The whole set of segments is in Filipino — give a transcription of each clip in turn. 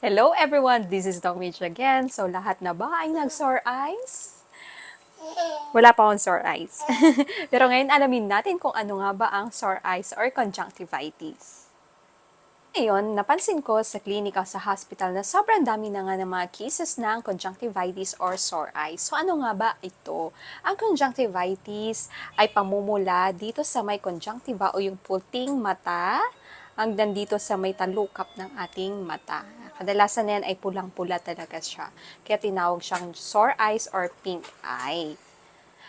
Hello everyone, this is Doc Mitch again. So lahat na ba ay nag-sore eyes? Wala pa akong sore eyes. Pero ngayon alamin natin kung ano nga ba ang sore eyes or conjunctivitis. Ngayon, napansin ko sa klinika sa hospital na sobrang dami na nga ng mga cases ng conjunctivitis or sore eyes. So ano nga ba ito? Ang conjunctivitis ay pamumula dito sa may conjunctiva o yung puting mata hanggang dito sa may talukap ng ating mata. Kadalasan na yan ay pulang-pula talaga siya. Kaya tinawag siyang sore eyes or pink eye.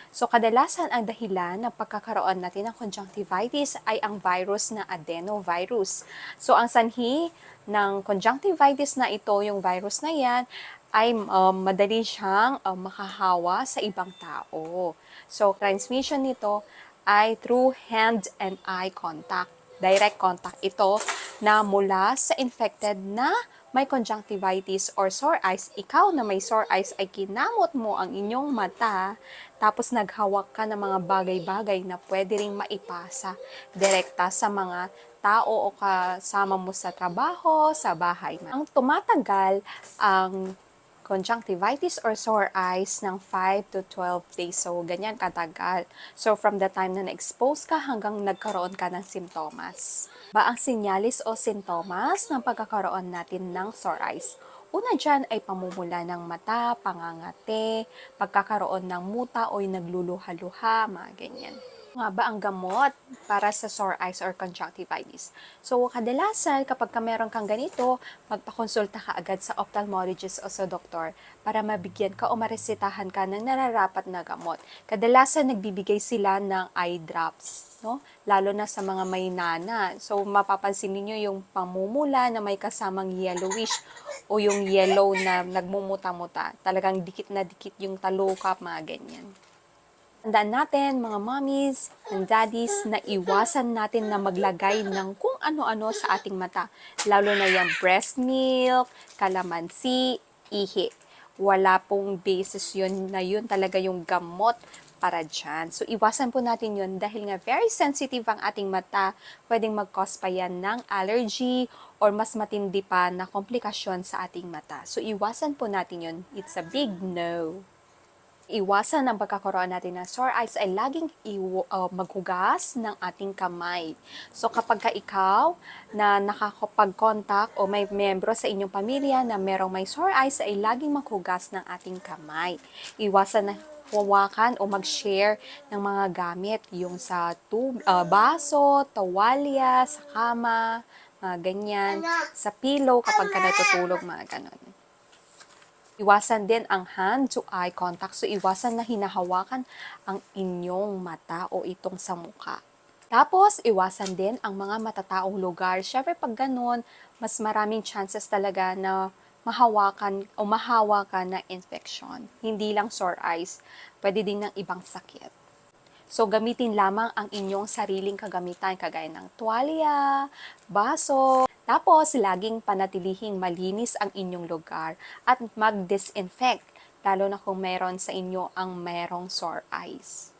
So, kadalasan ang dahilan ng pagkakaroon natin ng conjunctivitis ay ang virus na adenovirus. So, ang sanhi ng conjunctivitis na ito, yung virus na yan, ay um, madali siyang um, makahawa sa ibang tao. So, transmission nito ay through hand and eye contact. Direct contact ito na mula sa infected na may conjunctivitis or sore eyes, ikaw na may sore eyes ay kinamot mo ang inyong mata, tapos naghawak ka ng mga bagay-bagay na pwede ring maipasa direkta sa mga tao o kasama mo sa trabaho, sa bahay. Ang tumatagal ang conjunctivitis or sore eyes ng 5 to 12 days. So, ganyan katagal. So, from the time na na-expose ka hanggang nagkaroon ka ng simptomas. Ba ang sinyalis o sintomas ng pagkakaroon natin ng sore eyes? Una dyan ay pamumula ng mata, pangangate, pagkakaroon ng muta o nagluluha-luha, mga ganyan nga ba ang gamot para sa sore eyes or conjunctivitis? So, kadalasan kapag ka meron kang ganito, magpakonsulta ka agad sa ophthalmologist o sa doktor para mabigyan ka o maresetahan ka ng nararapat na gamot. Kadalasan nagbibigay sila ng eye drops, no? Lalo na sa mga may nana. So, mapapansin niyo yung pamumula na may kasamang yellowish o yung yellow na nagmumuta-muta. Talagang dikit na dikit yung talukap, mga ganyan. Tandaan natin, mga mommies and daddies, na iwasan natin na maglagay ng kung ano-ano sa ating mata. Lalo na yung breast milk, kalamansi, ihi. Wala pong basis yun na yun talaga yung gamot para dyan. So, iwasan po natin yun dahil nga very sensitive ang ating mata. Pwedeng mag-cause pa yan ng allergy or mas matindi pa na komplikasyon sa ating mata. So, iwasan po natin yun. It's a big no iwasan ang pagkakaroon natin ng sore eyes ay laging iw- uh, maghugas ng ating kamay. So kapag ka ikaw na nakakapag-contact o may membro sa inyong pamilya na merong may sore eyes ay laging maghugas ng ating kamay. Iwasan na hawakan o mag-share ng mga gamit, yung sa tub, uh, baso, tawalya, sa kama, mga ganyan, sa pillow kapag ka natutulog, mga ganon. Iwasan din ang hand-to-eye contact. So, iwasan na hinahawakan ang inyong mata o itong sa mukha. Tapos, iwasan din ang mga matataong lugar. Siyempre, pag ganun, mas maraming chances talaga na mahawakan o mahawakan ng infection. Hindi lang sore eyes, pwede din ng ibang sakit. So, gamitin lamang ang inyong sariling kagamitan, kagaya ng tuwalya, baso, tapos, laging panatilihing malinis ang inyong lugar at mag-disinfect, lalo na kung meron sa inyo ang merong sore eyes.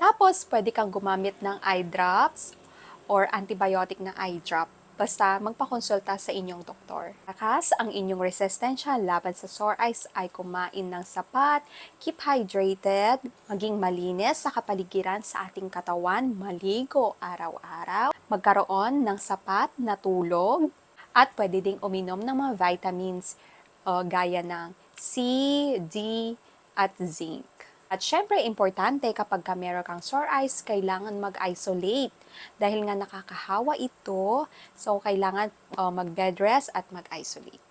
Tapos, pwede kang gumamit ng eye drops or antibiotic na eye drop. Basta magpakonsulta sa inyong doktor. Lakas ang inyong resistensya laban sa sore eyes ay kumain ng sapat, keep hydrated, maging malinis sa kapaligiran sa ating katawan, maligo araw-araw, magkaroon ng sapat na tulog, at pwede ding uminom ng mga vitamins uh, gaya ng C, D, at zinc. At syempre, importante kapag ka meron kang sore eyes, kailangan mag-isolate. Dahil nga nakakahawa ito, so kailangan uh, mag-bed rest at mag-isolate.